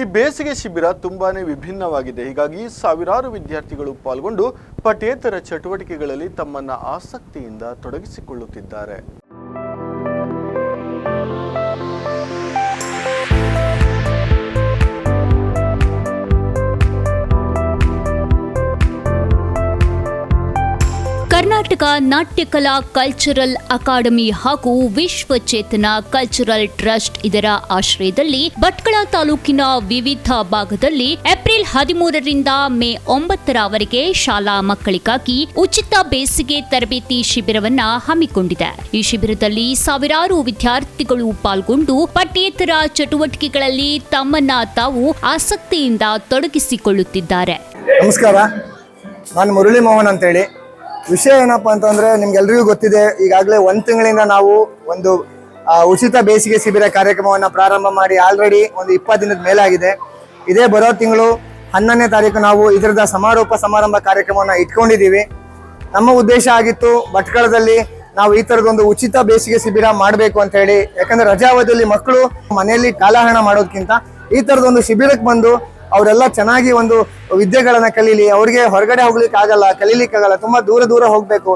ಈ ಬೇಸಿಗೆ ಶಿಬಿರ ತುಂಬಾನೇ ವಿಭಿನ್ನವಾಗಿದೆ. ಹೀಗಾಗಿ ಸಾವಿರಾರು ವಿದ್ಯಾರ್ಥಿಗಳು ಪಾಲ್ಗೊಂಡು ಪಠ್ಯೇತರ ಚಟುವಟಿಕೆಗಳಲ್ಲಿ ತಮ್ಮನ್ನ ಆಸಕ್ತಿಯಿಂದ ತೊಡಗಿಸಿಕೊಳ್ಳುತ್ತಿದ್ದಾರೆ. ಕರ್ನಾಟಕ ನಾಟ್ಯಕಲಾ ಕಲ್ಚರಲ್ ಅಕಾಡೆಮಿ ಹಾಗೂ ವಿಶ್ವ ಚೇತನ ಕಲ್ಚರಲ್ ಟ್ರಸ್ಟ್ ಇದರ ಆಶ್ರಯದಲ್ಲಿ ಭಟ್ಕಳ ತಾಲೂಕಿನ ವಿವಿಧ ಭಾಗದಲ್ಲಿ ಏಪ್ರಿಲ್ ಹದಿಮೂರರಿಂದ ಮೇ ಒಂಬತ್ತರವರೆಗೆ ಶಾಲಾ ಮಕ್ಕಳಿಗಾಗಿ ಉಚಿತ ಬೇಸಿಗೆ ತರಬೇತಿ ಶಿಬಿರವನ್ನ ಹಮ್ಮಿಕೊಂಡಿದೆ. ಈ ಶಿಬಿರದಲ್ಲಿ ಸಾವಿರಾರು ವಿದ್ಯಾರ್ಥಿಗಳು ಪಾಲ್ಗೊಂಡು ಪಠ್ಯೇತರ ಚಟುವಟಿಕೆಗಳಲ್ಲಿ ತಮ್ಮನ್ನ ತಾವು ಆಸಕ್ತಿಯಿಂದ ತೊಡಗಿಸಿಕೊಳ್ಳುತ್ತಿದ್ದಾರೆ. ನಮಸ್ಕಾರ. ನಾನು ಮುರಳಿ ಮೋಹನ್ ಅಂತೇಳಿ. ವಿಷಯ ಏನಪ್ಪ ಅಂತಂದ್ರೆ ನಿಮ್ಗೆಲ್ರಿಗೂ ಗೊತ್ತಿದೆ, ಈಗಾಗಲೇ ಒಂದು ತಿಂಗಳಿಂದ ನಾವು ಒಂದು ಉಚಿತ ಬೇಸಿಗೆ ಶಿಬಿರ ಕಾರ್ಯಕ್ರಮವನ್ನು ಪ್ರಾರಂಭ ಮಾಡಿ ಆಲ್ರೆಡಿ ಒಂದು ಇಪ್ಪತ್ತು ದಿನದ ಮೇಲಾಗಿದೆ. ಇದೇ ಬರೋ ತಿಂಗಳು ಹನ್ನೊಂದನೇ ತಾರೀಕು ನಾವು ಇದರದ ಸಮಾರೋಪ ಸಮಾರಂಭ ಕಾರ್ಯಕ್ರಮವನ್ನು ಇಟ್ಕೊಂಡಿದ್ದೀವಿ. ನಮ್ಮ ಉದ್ದೇಶ ಆಗಿತ್ತು, ಭಟ್ಕಳದಲ್ಲಿ ನಾವು ಈ ತರದೊಂದು ಉಚಿತ ಬೇಸಿಗೆ ಶಿಬಿರ ಮಾಡಬೇಕು ಅಂತ ಹೇಳಿ. ಯಾಕಂದ್ರೆ ರಜಾವಧಿಯಲ್ಲಿ ಮಕ್ಕಳು ಮನೆಯಲ್ಲಿ ಕಾಲಹರಣ ಮಾಡೋದಕ್ಕಿಂತ ಈ ಥರದೊಂದು ಶಿಬಿರಕ್ಕೆ ಬಂದು ಅವರೆಲ್ಲ ಚೆನ್ನಾಗಿ ಒಂದು ವಿದ್ಯೆಗಳನ್ನ ಕಲೀಲಿ, ಅವ್ರಿಗೆ ಹೊರಗಡೆ ಹೋಗ್ಲಿಕ್ಕೆ ಆಗಲ್ಲ, ಕಲೀಲಿಕ್ಕೆ ಆಗಲ್ಲ, ತುಂಬಾ ದೂರ ದೂರ ಹೋಗ್ಬೇಕು.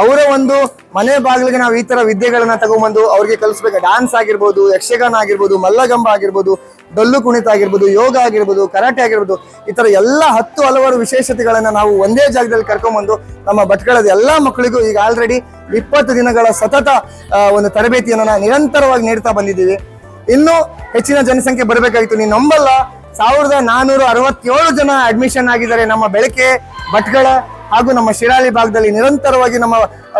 ಅವರ ಒಂದು ಮನೆ ಬಾಗಿಲಿಗೆ ನಾವು ಈ ತರ ವಿದ್ಯೆಗಳನ್ನ ತಗೊಂಡ್ಬಂದು ಅವ್ರಿಗೆ ಕಲಿಸ್ಬೇಕು. ಡ್ಯಾನ್ಸ್ ಆಗಿರ್ಬೋದು, ಯಕ್ಷಗಾನ ಆಗಿರ್ಬೋದು, ಮಲ್ಲಗಂಬ ಆಗಿರ್ಬೋದು, ಡೊಲ್ಲು ಕುಣಿತ ಆಗಿರ್ಬೋದು, ಯೋಗ ಆಗಿರ್ಬೋದು, ಕರಾಟೆ ಆಗಿರ್ಬೋದು, ಈ ತರ ಎಲ್ಲ ಹತ್ತು ಹಲವಾರು ವಿಶೇಷತೆಗಳನ್ನ ನಾವು ಒಂದೇ ಜಾಗದಲ್ಲಿ ಕರ್ಕೊಂಡ್ಬಂದು ನಮ್ಮ ಭಟ್ಕಳದ ಎಲ್ಲಾ ಮಕ್ಕಳಿಗೂ ಈಗ ಆಲ್ರೆಡಿ ಇಪ್ಪತ್ತು ದಿನಗಳ ಸತತ ಒಂದು ತರಬೇತಿಯನ್ನ ನಿರಂತರವಾಗಿ ನೀಡ್ತಾ ಬಂದಿದ್ದೀವಿ. ಇನ್ನು ಹೆಚ್ಚಿನ ಜನಸಂಖ್ಯೆ ಬರಬೇಕಾಗಿತ್ತು. ನೀವು ನಂಬಲ್ಲ. ಸಾವಿರದ ನಾನೂರ ಅರವತ್ತೇಳು ಜನ ಅಡ್ಮಿಷನ್ ಆಗಿದ್ದಾರೆ ನಮ್ಮ ಬೆಳಕೆ ಭಟ್ಕಳ. ಹಾಗೂ ನಮ್ಮ ಶಿರಾಳಿ ಭಾಗದಲ್ಲಿ ನಿರಂತರವಾಗಿ ನಮ್ಮ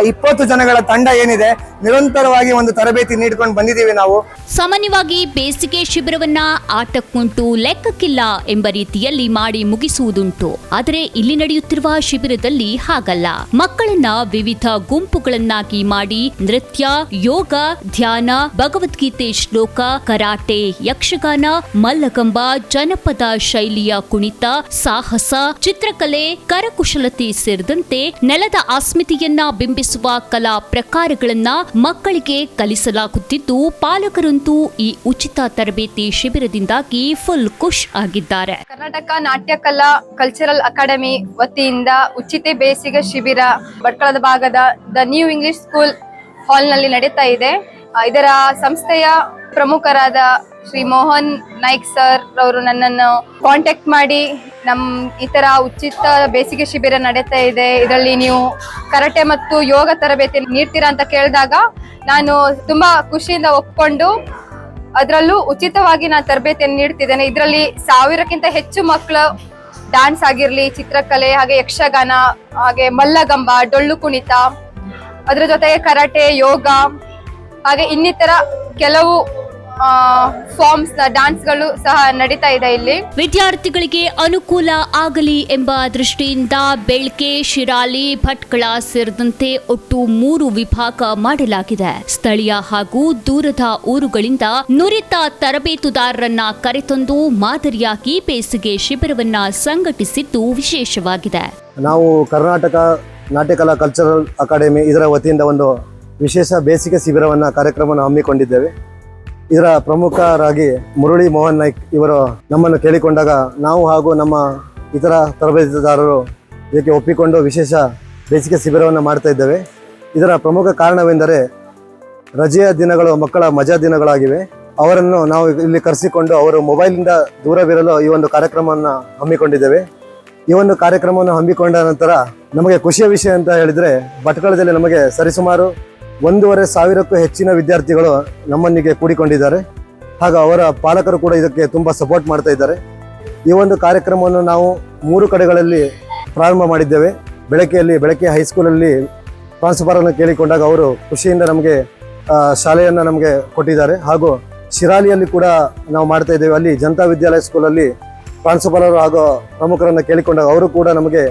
ಇಪ್ಪತ್ತು ಜನಗಳ ತಂಡ ಏನಿದೆ, ನಿರಂತರವಾಗಿ ಒಂದು ತರಬೇತಿ ನೀಡ್ಕೊಂಡು ಬಂದಿದ್ದೀವಿ ನಾವು. ಸಾಮಾನ್ಯವಾಗಿ ಬೇಸಿಗೆ ಶಿಬಿರವನ್ನ ಆಟಕ್ಕುಂಟು ಲೆಕ್ಕಕ್ಕಿಲ್ಲ ಎಂಬ ರೀತಿಯಲ್ಲಿ ಮಾಡಿ ಮುಗಿಸುವುದುಂಟು. ಆದರೆ ಇಲ್ಲಿ ನಡೆಯುತ್ತಿರುವ ಶಿಬಿರದಲ್ಲಿ ಹಾಗಲ್ಲ. ಮಕ್ಕಳನ್ನ ವಿವಿಧ ಗುಂಪುಗಳನ್ನಾಗಿ ಮಾಡಿ ನೃತ್ಯ, ಯೋಗ, ಧ್ಯಾನ, ಭಗವದ್ಗೀತೆ ಶ್ಲೋಕ, ಕರಾಟೆ, ಯಕ್ಷಗಾನ, ಮಲ್ಲಗಂಬ, ಜನಪದ ಶೈಲಿಯ ಕುಣಿತ, ಸಾಹಸ, ಚಿತ್ರಕಲೆ, ಕರಕುಶಲತೆ ಸೇರಿದಂತೆ ನೆಲದ ಅಸ್ಮಿತೆಯನ್ನ ಬಿಂಬಿಸುವ ಕಲಾ ಪ್ರಕಾರಗಳನ್ನ ಮಕ್ಕಳಿಗೆ ಕಲಿಸಲಾಗುತ್ತಿದ್ದು, ಪಾಲಕರಂತೂ ಈ ಉಚಿತ ತರಬೇತಿ ಶಿಬಿರದಿಂದಾಗಿ ಫುಲ್ ಖುಷ್ ಆಗಿದ್ದಾರೆ. ಕರ್ನಾಟಕ ನಾಟ್ಯ ಕಲಾ ಕಲ್ಚರಲ್ ಅಕಾಡೆಮಿ ವತಿಯಿಂದ ಉಚಿತ ಬೇಸಿಗೆ ಶಿಬಿರ, ಭಟ್ಕಳದ ಭಾಗದ ದ ನ್ಯೂ ಇಂಗ್ಲಿಷ್ ಸ್ಕೂಲ್ ಹಾಲ್ನಲ್ಲಿ ನಡೀತಾ ಇದೆ. ಇದರ ಸಂಸ್ಥೆಯ ಪ್ರಮುಖರಾದ ಶ್ರೀ ಮೋಹನ್ ನಾಯ್ಕ್ ಸರ್ ಅವರು ನನ್ನನ್ನು ಕಾಂಟ್ಯಾಕ್ಟ್ ಮಾಡಿ, ನಮ್ ಈ ತರ ಉಚಿತ ಬೇಸಿಗೆ ಶಿಬಿರ ನಡೀತಾ ಇದೆ. ಇದರಲ್ಲಿ ನೀವು ಕರಾಟೆ ಮತ್ತು ಯೋಗ ತರಬೇತಿ ನೀಡ್ತೀರಾ ಅಂತ ಕೇಳಿದಾಗ ನಾನು ತುಂಬಾ ಖುಷಿಯಿಂದ ಒಪ್ಕೊಂಡು ಅದರಲ್ಲೂ ಉಚಿತವಾಗಿ ನಾನು ತರಬೇತಿಯನ್ನು ನೀಡ್ತಿದ್ದೇನೆ. ಇದರಲ್ಲಿ ಸಾವಿರಕ್ಕಿಂತ ಹೆಚ್ಚು ಮಕ್ಕಳು ಡ್ಯಾನ್ಸ್ ಆಗಿರಲಿ, ಚಿತ್ರಕಲೆ, ಹಾಗೆ ಯಕ್ಷಗಾನ, ಹಾಗೆ ಮಲ್ಲಗಂಬ, ಡೊಳ್ಳು ಕುಣಿತ, ಅದರ ಜೊತೆಗೆ ಕರಾಟೆ, ಯೋಗ ಹಾಗೆ ಇನ್ನಿತರ ಕೆಲವು ಫಾರ್ಮ್ಸ್ ಡ್ಯಾನ್ಸ್ಗಳು ಸಹ ನಡೀತಾ ಇದೆ ಇಲ್ಲಿ. ವಿದ್ಯಾರ್ಥಿಗಳಿಗೆ ಅನುಕೂಲ ಆಗಲಿ ಎಂಬ ದೃಷ್ಟಿಯಿಂದ ಬೆಳ್ಕೆ ಶಿರಾಲಿ ಭಟ್ಕಳ ಸೇರಿದಂತೆ ಒಟ್ಟು ಮೂರು ವಿಭಾಗ ಮಾಡಲಾಗಿದೆ. ಸ್ಥಳೀಯ ಹಾಗೂ ದೂರದ ಊರುಗಳಿಂದ ನುರಿತ ತರಬೇತುದಾರರನ್ನ ಕರೆತಂದು ಮಾದರಿಯಾಗಿ ಬೇಸಿಗೆ ಶಿಬಿರವನ್ನ ಸಂಘಟಿಸಿದ್ದು ವಿಶೇಷವಾಗಿದೆ. ನಾವು ಕರ್ನಾಟಕ ನಾಟ್ಯಕಲಾ ಕಲ್ಚರಲ್ ಅಕಾಡೆಮಿ ಇದರ ವತಿಯಿಂದ ಒಂದು ವಿಶೇಷ ಬೇಸಿಗೆ ಶಿಬಿರವನ್ನು ಕಾರ್ಯಕ್ರಮವನ್ನು ಹಮ್ಮಿಕೊಂಡಿದ್ದೇವೆ. ಇದರ ಪ್ರಮುಖರಾಗಿ ಮುರಳಿ ಮೋಹನ್ ನಾಯ್ಕ್ ಇವರು ನಮ್ಮನ್ನು ಕೇಳಿಕೊಂಡಾಗ ನಾವು ಹಾಗೂ ನಮ್ಮ ಇತರ ತರಬೇತುದಾರರು ಇದಕ್ಕೆ ಒಪ್ಪಿಕೊಂಡು ವಿಶೇಷ ಬೇಸಿಗೆ ಶಿಬಿರವನ್ನು ಮಾಡ್ತಾ ಇದ್ದೇವೆ. ಇದರ ಪ್ರಮುಖ ಕಾರಣವೆಂದರೆ ರಜೆಯ ದಿನಗಳು ಮಕ್ಕಳ ಮಜಾ ದಿನಗಳಾಗಿವೆ. ಅವರನ್ನು ನಾವು ಇಲ್ಲಿ ಕರೆಸಿಕೊಂಡು ಅವರು ಮೊಬೈಲಿಂದ ದೂರವಿರಲು ಈ ಒಂದು ಕಾರ್ಯಕ್ರಮವನ್ನು ಹಮ್ಮಿಕೊಂಡಿದ್ದೇವೆ. ಈ ಒಂದು ಕಾರ್ಯಕ್ರಮವನ್ನು ಹಮ್ಮಿಕೊಂಡ ನಂತರ ನಮಗೆ ಖುಷಿಯ ವಿಷಯ ಅಂತ ಹೇಳಿದರೆ ಭಟ್ಕಳದಲ್ಲಿ ನಮಗೆ ಸರಿಸುಮಾರು ಒಂದೂವರೆ ಸಾವಿರಕ್ಕೂ ಹೆಚ್ಚಿನ ವಿದ್ಯಾರ್ಥಿಗಳು ನಮ್ಮೊಂದಿಗೆ ಕೂಡಿಕೊಂಡಿದ್ದಾರೆ. ಹಾಗೂ ಅವರ ಪಾಲಕರು ಕೂಡ ಇದಕ್ಕೆ ತುಂಬ ಸಪೋರ್ಟ್ ಮಾಡ್ತಾ ಇದ್ದಾರೆ. ಈ ಒಂದು ಕಾರ್ಯಕ್ರಮವನ್ನು ನಾವು ಮೂರು ಕಡೆಗಳಲ್ಲಿ ಪ್ರಾರಂಭ ಮಾಡಿದ್ದೇವೆ. ಬೆಳಕೆಯಲ್ಲಿ ಬೆಳಕೆ ಹೈಸ್ಕೂಲಲ್ಲಿ ಪ್ರಾಂಶುಪಾಲರನ್ನು ಕೇಳಿಕೊಂಡಾಗ ಅವರು ಖುಷಿಯಿಂದ ನಮಗೆ ಶಾಲೆಯನ್ನು ನಮಗೆ ಕೊಟ್ಟಿದ್ದಾರೆ. ಹಾಗೂ ಶಿರಾಲಿಯಲ್ಲಿ ಕೂಡ ನಾವು ಮಾಡ್ತಾ ಇದ್ದೇವೆ. ಅಲ್ಲಿ ಜನತಾ ವಿದ್ಯಾಲಯ ಸ್ಕೂಲಲ್ಲಿ ಪ್ರಾಂಶುಪಾಲರು ಹಾಗೂ ಪ್ರಮುಖರನ್ನು ಕೇಳಿಕೊಂಡಾಗ ಅವರು ಕೂಡ ನಮಗೆ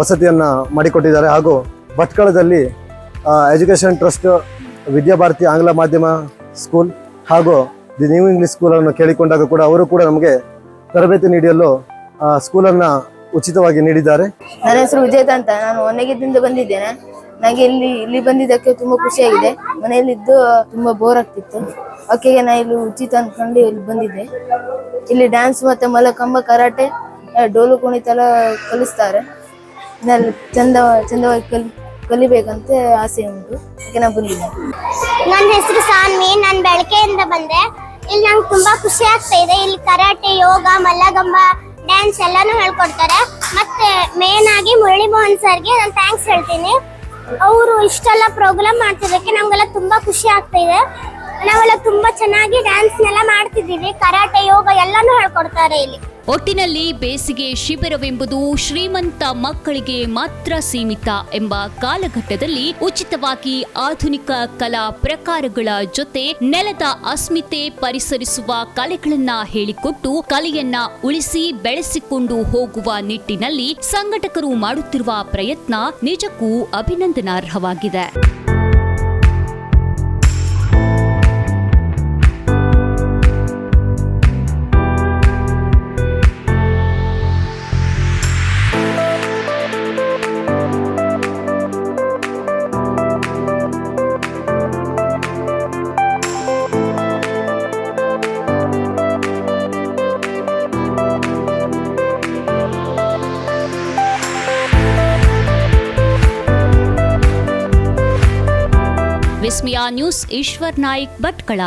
ವಸತಿಯನ್ನು ಮಾಡಿಕೊಟ್ಟಿದ್ದಾರೆ. ಹಾಗೂ ಭಟ್ಕಳದಲ್ಲಿ ಎಜುಕೇಷನ್ ಟ್ರಸ್ಟ್ ವಿದ್ಯಾಭಾರತಿ ಆಂಗ್ಲ ಮಾಧ್ಯಮ ಸ್ಕೂಲ್ ಹಾಗೂ ದಿ ನ್ಯೂ ಇಂಗ್ಲಿಷ್ ಸ್ಕೂಲನ್ನು ಕೇಳಿಕೊಂಡಾಗ ಕೂಡ ಅವರು ಕೂಡ ನಮಗೆ ತರಬೇತಿ ನೀಡಲು ಸ್ಕೂಲನ್ನು ಉಚಿತವಾಗಿ ನೀಡಿದ್ದಾರೆ. ನನ್ನ ಹೆಸರು ವಿಜೇತ ಅಂತ. ನಾನು ಒಣಗಿದ್ದಿಂದ ಬಂದಿದ್ದೇನೆ. ನನಗೆ ಇಲ್ಲಿ ಇಲ್ಲಿ ಬಂದಿದ್ದಕ್ಕೆ ತುಂಬ ಖುಷಿಯಾಗಿದೆ. ಮನೆಯಲ್ಲಿದ್ದು ತುಂಬ ಬೋರ್ ಆಗ್ತಿತ್ತು. ಅಕ್ಕಿಗೆ ನಾನು ಇಲ್ಲಿ ಉಚಿತ ಅಂದ್ಕೊಂಡು ಇಲ್ಲಿ ಬಂದಿದ್ದೆ. ಇಲ್ಲಿ ಡ್ಯಾನ್ಸ್ ಮತ್ತು ಮಲಕಂಬ ಕರಾಟೆ ಡೋಲು ಕುಣಿತ ಎಲ್ಲ ಕಲಿಸ್ತಾರೆ ಚಂದ, ಚಂದವಾಗಿ ಕಲಿ ಕಲಿಬೇಕಂತ ಆಸೆ ಉಂಟು. ನಾನು ಬಂದಿದ್ದೆ ನನ್ನ ಹೆಸರು ಸಾನ್ವಿ, ನಾನು ಬೆಳಕೆಯಿಂದ ಬಂದೆ. ಇಲ್ಲಿ ನಂಗೆ ತುಂಬಾ ಖುಷಿ ಆಗ್ತಾ ಇದೆ. ಇಲ್ಲಿ ಕರಾಟೆ, ಯೋಗ, ಮಲ್ಲಗಂಬ ಡ್ಯಾನ್ಸ್ ಎಲ್ಲಾನು ಹೇಳ್ಕೊಡ್ತಾರೆ. ಮತ್ತೆ ಮೇನ್ ಆಗಿ ಮುರಳಿ ಮೋಹನ್ ಸರ್ಗೆ ನಾನು ಥ್ಯಾಂಕ್ಸ್ ಹೇಳ್ತೀನಿ. ಅವರು ಇಷ್ಟೆಲ್ಲ ಪ್ರೋಗ್ರಾಮ್ ಮಾಡ್ತಿದ್ದಕ್ಕೆ ನಮಗೆಲ್ಲ ತುಂಬಾ ಖುಷಿ ಆಗ್ತಾ ಇದೆ. ನಾವೆಲ್ಲ ತುಂಬಾ ಚೆನ್ನಾಗಿ ಡ್ಯಾನ್ಸ್ನೆಲ್ಲ ಮಾಡ್ತಿದ್ದೀವಿ. ಕರಾಟೆ, ಯೋಗ ಎಲ್ಲಾನು ಹೇಳ್ಕೊಡ್ತಾರೆ ಇಲ್ಲಿ. ಒಟ್ಟಿನಲ್ಲಿ ಬೇಸಿಗೆ ಶಿಬಿರವೆಂಬುದು ಶ್ರೀಮಂತ ಮಕ್ಕಳಿಗೆ ಮಾತ್ರ ಸೀಮಿತ ಎಂಬ ಕಾಲಘಟ್ಟದಲ್ಲಿ ಉಚಿತವಾಗಿ ಆಧುನಿಕ ಕಲಾ ಪ್ರಕಾರಗಳ ಜೊತೆ ನೆಲದ ಅಸ್ಮಿತೆ ಪರಿಸರಿಸುವ ಕಲೆಗಳನ್ನ ಹೇಳಿಕೊಟ್ಟು ಕಲೆಯನ್ನ ಉಳಿಸಿ ಬೆಳೆಸಿಕೊಂಡು ಹೋಗುವ ನಿಟ್ಟಿನಲ್ಲಿ ಸಂಘಟಕರು ಮಾಡುತ್ತಿರುವ ಪ್ರಯತ್ನ ನಿಜಕ್ಕೂ ಅಭಿನಂದನಾರ್ಹವಾಗಿದೆ. ವಿಸ್ಮಿಯಾ ನ್ಯೂಸ್ ಈಶ್ವರ್ ನಾಯ್ಕ್ ಭಟ್ಕಳ